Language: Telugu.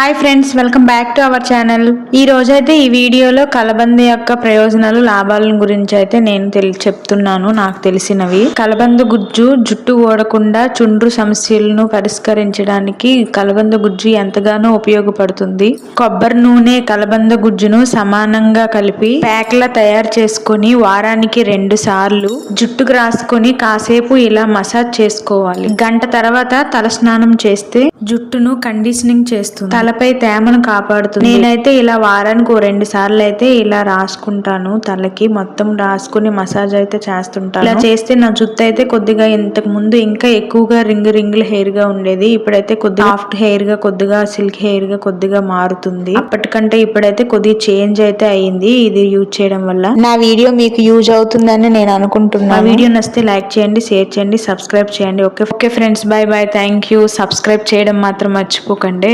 Hi friends welcome back to our channel ఈ రోజైతే ఈ వీడియోలో కలబంద యొక్క ప్రయోజనాలు లాభాల గురించి అయితే నేను తెలి చెప్తున్నాను నాకు తెలిసినవి. కలబంద గుజ్జు జుట్టు ఓడకుండా చుండ్రు సమస్యలను పరిష్కరించడానికి కలబంద గుజ్జు ఎంతగానో ఉపయోగపడుతుంది. కొబ్బరి నూనె కలబంద గుజ్జును సమానంగా కలిపి ప్యాక్లా తయారు చేసుకొని వారానికి రెండు సార్లు జుట్టుకు రాసుకొని కాసేపు ఇలా మసాజ్ చేసుకోవాలి. గంట తర్వాత తలస్నానం చేస్తే జుట్టును కండిషనింగ్ చేస్తుంది. తలపై తేమను కాపాడుతుంది. నేనైతే ఇలా వారానికి ఓ రెండు సార్లు అయితే ఇలా రాసుకుంటాను. తలకి మొత్తం రాసుకుని మసాజ్ అయితే చేస్తుంటాను. ఇలా చేస్తే నా జుట్టు అయితే కొద్దిగా ఇంతకు ముందు ఇంకా ఎక్కువగా రింగ్ రింగుల హెయిర్గా ఉండేది. ఇప్పుడైతే కొద్దిగా సాఫ్ట్ హెయిర్గా కొద్దిగా సిల్క్ హెయిర్గా కొద్దిగా మారుతుంది. అప్పటికంటే ఇప్పుడైతే కొద్దిగా చేంజ్ అయితే అయ్యింది ఇది యూజ్ చేయడం వల్ల. నా వీడియో మీకు యూజ్ అవుతుందని నేను నా అనుకుంటున్నాను. వీడియో నచ్చితే లైక్ చేయండి షేర్ చేయండి సబ్స్క్రైబ్ చేయండి. Okay okay friends. Bye bye thank you. Subscribe చేయడం మాత్రం మర్చిపోకండి.